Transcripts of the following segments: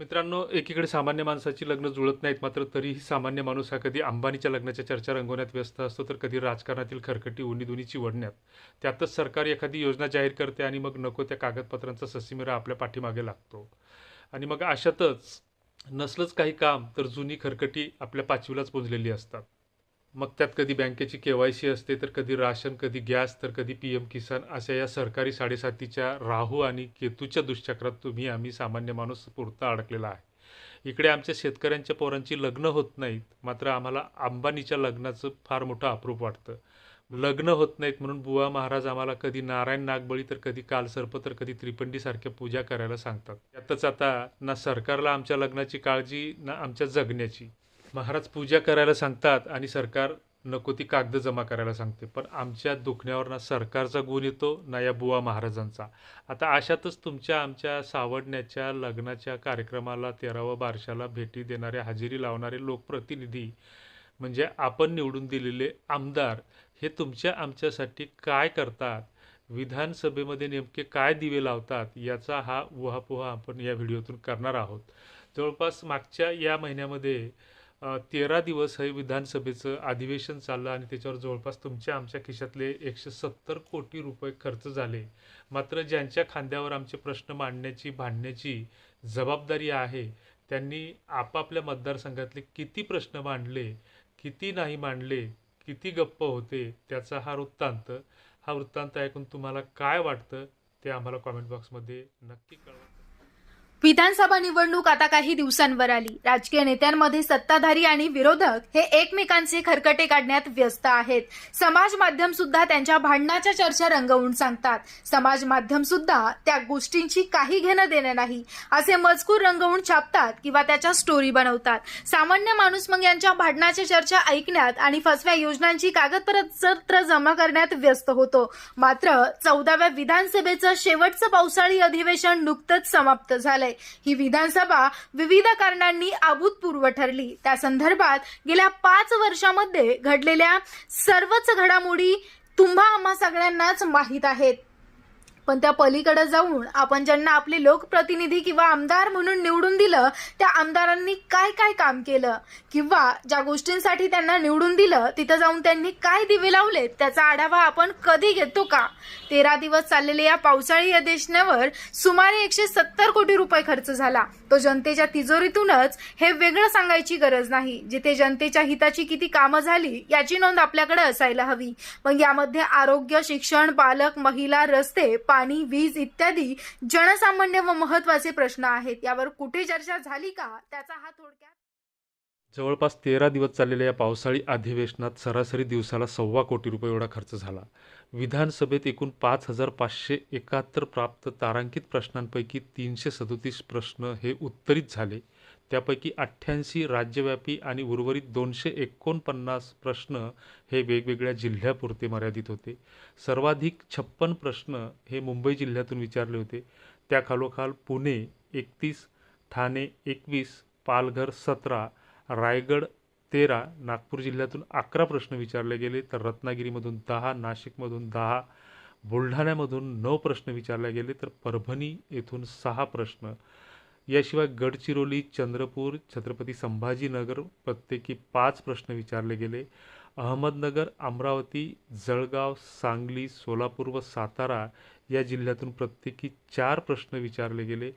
मित्रांनो एकीकडे सामान्य माणसाची लग्न जुळत नाहीत मात्र तरीही सामान्य माणूस हा कधी अंबानीच्या लग्नाच्या चर्चा रंगवण्यात व्यस्त असतो तर कधी राजकारणातील खरकटी उन्नीधुनी चिवडण्यात. त्यातच सरकार एखादी योजना जाहीर करते आणि मग नको त्या कागदपत्रांचा ससीमेरा आपल्या पाठीमागे लागतो. आणि मग अशातच नसलंच काही काम तर जुनी खरकटी आपल्या पाचवीलाच पोचलेली असतात. मग त्यात कधी बँकेची के वाय सी असते तर कधी राशन कधी गॅस तर कधी पी एम किसान अशा या सरकारी साडेसातीच्या राहू आणि केतूच्या दुष्चक्रात तुम्ही आम्ही सामान्य माणूस पुरता अडकलेला आहे. इकडे आमच्या शेतकऱ्यांच्या पोरांची लग्न होत नाहीत मात्र आम्हाला अंबानीच्या लग्नाचं फार मोठं अप्रूप वाटतं. लग्न होत नाहीत म्हणून बुवा महाराज आम्हाला कधी नारायण नागबळी तर कधी कालसर्प तर कधी त्रिपंडीसारख्या पूजा करायला सांगतात. त्यातच आता ना सरकारला आमच्या लग्नाची काळजी ना आमच्या जगण्याची. महाराज पूजा करायला सांगतात आणि सरकार नको ती कागद जमा करायला सांगते. पण आमच्या दुखण्यावर ना सरकारचा गुण येतो ना या बुवा महाराजांचा. आता अशातच तुमच्या आमच्या सावडण्याच्या लग्नाच्या कार्यक्रमाला तेरावं बारशाला भेटी देणारे हजेरी लावणारे लोकप्रतिनिधी म्हणजे आपण निवडून दिलेले आमदार हे तुमच्या आमच्यासाठी काय करतात? विधानसभेमध्ये नेमके काय दिवे लावतात? याचा हा उहापोहा आपण या व्हिडिओतून करणार आहोत. जवळपास मागच्या या महिन्यामध्ये तेरा दिवस हे विधानसभेचं अधिवेशन चाललं आणि त्याच्यावर जवळपास तुमच्या आमच्या खिशातले एकशे सत्तर कोटी रुपये खर्च झाले. मात्र ज्यांच्या खांद्यावर आमचे प्रश्न मांडण्याची भांडण्याची जबाबदारी आहे त्यांनी आपापल्या मतदारसंघातले किती प्रश्न मांडले किती नाही मांडले किती गप्प होते त्याचा हा वृत्तांत. हा वृत्तांत ऐकून तुम्हाला काय वाटतं ते आम्हाला कॉमेंट बॉक्समध्ये नक्की कळवा. विधानसभा निवडणूक आता काही दिवसांवर आली. राजकीय नेत्यांमध्ये सत्ताधारी आणि विरोधक हे एकमेकांचे खरकटे काढण्यात व्यस्त आहेत. समाज माध्यम सुद्धा त्यांच्या भांडणाच्या चर्चा रंगवून सांगतात. समाज माध्यम सुद्धा त्या गोष्टींची काही घेणं देणं नाही असे मजकूर रंगवून छापतात किंवा त्याच्या स्टोरी बनवतात. सामान्य माणूस मग यांच्या भांडणाच्या चर्चा ऐकण्यात आणि फसव्या योजनांची कागदपत्र जमा करण्यात व्यस्त होतो. मात्र चौदाव्या विधानसभेचं शेवटचं पावसाळी अधिवेशन नुकतंच समाप्त झालंय. ही विधानसभा विविध कारणांनी अभूतपूर्व ठरली. त्या संदर्भात गेल्या पाच वर्षामध्ये घडलेल्या सर्वच घडामोडी तुम्हा आम्हा सगळ्यांनाच माहीत आहेत. पण त्या पलीकडे जाऊन आपण ज्यांना आपले लोकप्रतिनिधी किंवा आमदार म्हणून निवडून दिलं त्या आमदारांनी काय काय काम केलं? किंवा ज्या गोष्टींसाठी त्यांना निवडून दिलं तिथं जाऊन त्यांनी काय दिवे लावलेत? त्याचा आढावा आपण कधी घेतो का? तेरा दिवस चाललेल्या या पावसाळी अधिवेशनावर सुमारे एकशे सत्तर कोटी रुपये खर्च झाला. तो जनतेच्या तिजोरीतूनच हे वेगळं सांगायची गरज नाही. जिथे जनतेच्या हिताची किती कामं झाली याची नोंद आपल्याकडे असायला हवी. मग यामध्ये आरोग्य शिक्षण पालक महिला रस्ते पाणी वीज इत्यादी जनसामान्य व महत्त्वाचे प्रश्न आहेत. यावर कुठे चर्चा झाली का? त्याचा हा थोडक्यात जवळपास तेरा दिवस चाललेल्या या पावसाळी अधिवेशनात सरासरी दिवसाला सव्वा कोटी रुपये एवढा खर्च झाला. विधानसभेत एकूण पाच हजार पाचशे एकाहत्तर प्राप्त तारांकित प्रश्नांपैकी तीनशे सदोतीस प्रश्न हे उत्तरित झाले. त्यापैकी अठ्ठ्याऐंशी राज्यव्यापी आणि उर्वरित दोनशे एकोणपन्नास प्रश्न हे वेगवेगळ्या जिल्ह्यापुरते मर्यादित होते. सर्वाधिक छप्पन प्रश्न हे मुंबई जिल्ह्यातून विचारले होते. त्याखालोखाल पुणे एकतीस ठाणे एकवीस पालघर सतरा रायगड तेरा नागपूर जिल्ह्यातून अकरा प्रश्न विचारले गेले तर रत्नागिरीमधून दहा नाशिकमधून दहा बुलढाण्यामधून नऊ प्रश्न विचारले गेले तर परभणी येथून सहा प्रश्न. याशिवाय गडचिरोली चंद्रपूर छत्रपती संभाजीनगर प्रत्येकी पाच प्रश्न विचारले गेले. अहमदनगर अमरावती जळगाव सांगली सोलापूर व सातारा या जिल्ह्यातून प्रत्येकी चार प्रश्न विचारले गेले.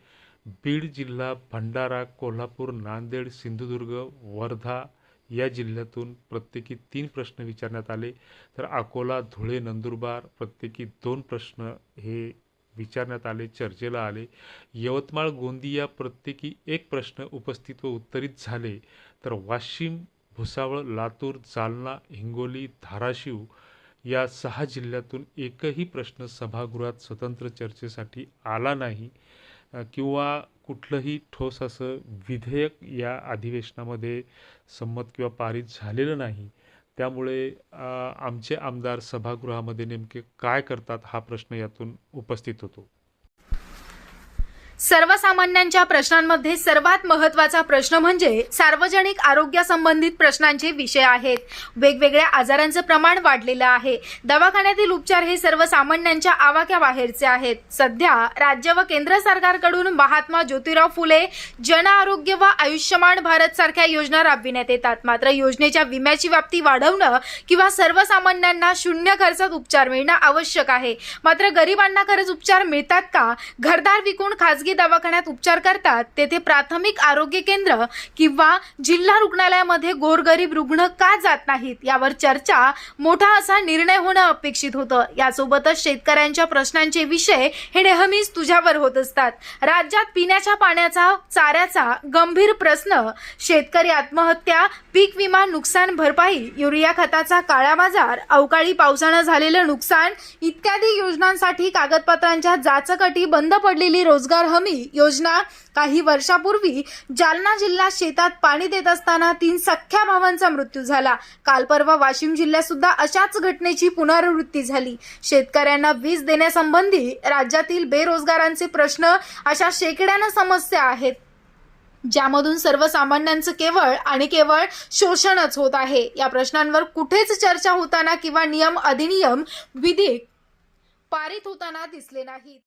बीड जिल्हा भंडारा कोल्हापूर नांदेड सिंधुदुर्ग वर्धा या जिल्ह्यातून प्रत्येकी तीन प्रश्न विचारण्यात आले. तर अकोला धुळे नंदुरबार प्रत्येकी दोन प्रश्न हे विचारण्यात आले चर्चेला आले. यवतमाळ गोंदिया प्रत्येकी एक प्रश्न उपस्थित व उत्तरित झाले. तर वाशिम भुसावळ लातूर जालना हिंगोली धाराशिव या सहा जिल्ह्यातून एकही प्रश्न सभागृहात स्वतंत्र चर्चेसाठी आला नाही. किंवा कुठलंही ठोस असं विधेयक या अधिवेशनामध्ये संमत किंवा पारित झालेलं नाही त्यामुळे आमचे आमदार सभागृहामध्ये नेमके काय करतात हा प्रश्न यातून उपस्थित होतो. सर्वसामान्यांच्या प्रश्नांमध्ये सर्वात महत्त्वाचा प्रश्न म्हणजे सार्वजनिक आरोग्यासंबंधित प्रश्नांचे विषय आहेत. वेगवेगळ्या आजारांचं प्रमाण वाढलेलं आहे. दवाखान्यातील उपचार हे सर्वसामान्यांच्या आवाक्याबाहेरचे आहेत. सध्या राज्य व केंद्र सरकारकडून महात्मा ज्योतिराव फुले जन आरोग्य व आयुष्यमान भारत सारख्या योजना राबविण्यात येतात. मात्र योजनेच्या विम्याची व्याप्ती वाढवणं किंवा सर्वसामान्यांना शून्य खर्चात उपचार मिळणं आवश्यक आहे. मात्र गरिबांना खरंच उपचार मिळतात का? घरदार विकून खासगी दवाखान्यात उपचार करतात तेथे प्राथमिक आरोग्य केंद्र किंवा जिल्हा रुग्णालयामध्ये गोरगरीब रुग्ण का जात नाहीत यावर चर्चा मोठा असा निर्णय होणं अपेक्षित होतं. यासोबतच शेतकऱ्यांच्या प्रश्नांचे विषय हे नेहमीच तुझ्यावर होत असतात. राज्यात पिण्याच्या पाण्याचा चाऱ्याचा गंभीर प्रश्न शेतकरी आत्महत्या पीक विमा नुकसान भरपाई युरिया खताचा काळा बाजार अवकाळी पावसानं झालेलं नुकसान इत्यादी योजनांसाठी कागदपत्रांच्या जाचकटी बंद पडलेली रोजगार हमी योजना काही वर्षापूर्वी जालना जिल्ह्यात शेतात पाणी देत असताना तीन सख्ख्या भावांचा मृत्यू झाला. काल परवा वाशिम जिल्ह्यात सुद्धा अशाच घटनेची पुनरावृत्ती झाली. शेतकऱ्यांना वीज देण्यासंबंधी राज्यातील बेरोजगारांचे प्रश्न अशा शेकड्यानं समस्या आहेत. ज्यामधून सर्वसामान्यांचं केवळ आणि केवळ शोषणच होत आहे. या प्रश्नांवर कुठेच चर्चा होताना किंवा नियम अधिनियम विधी पारित होताना दिसले नाहीत.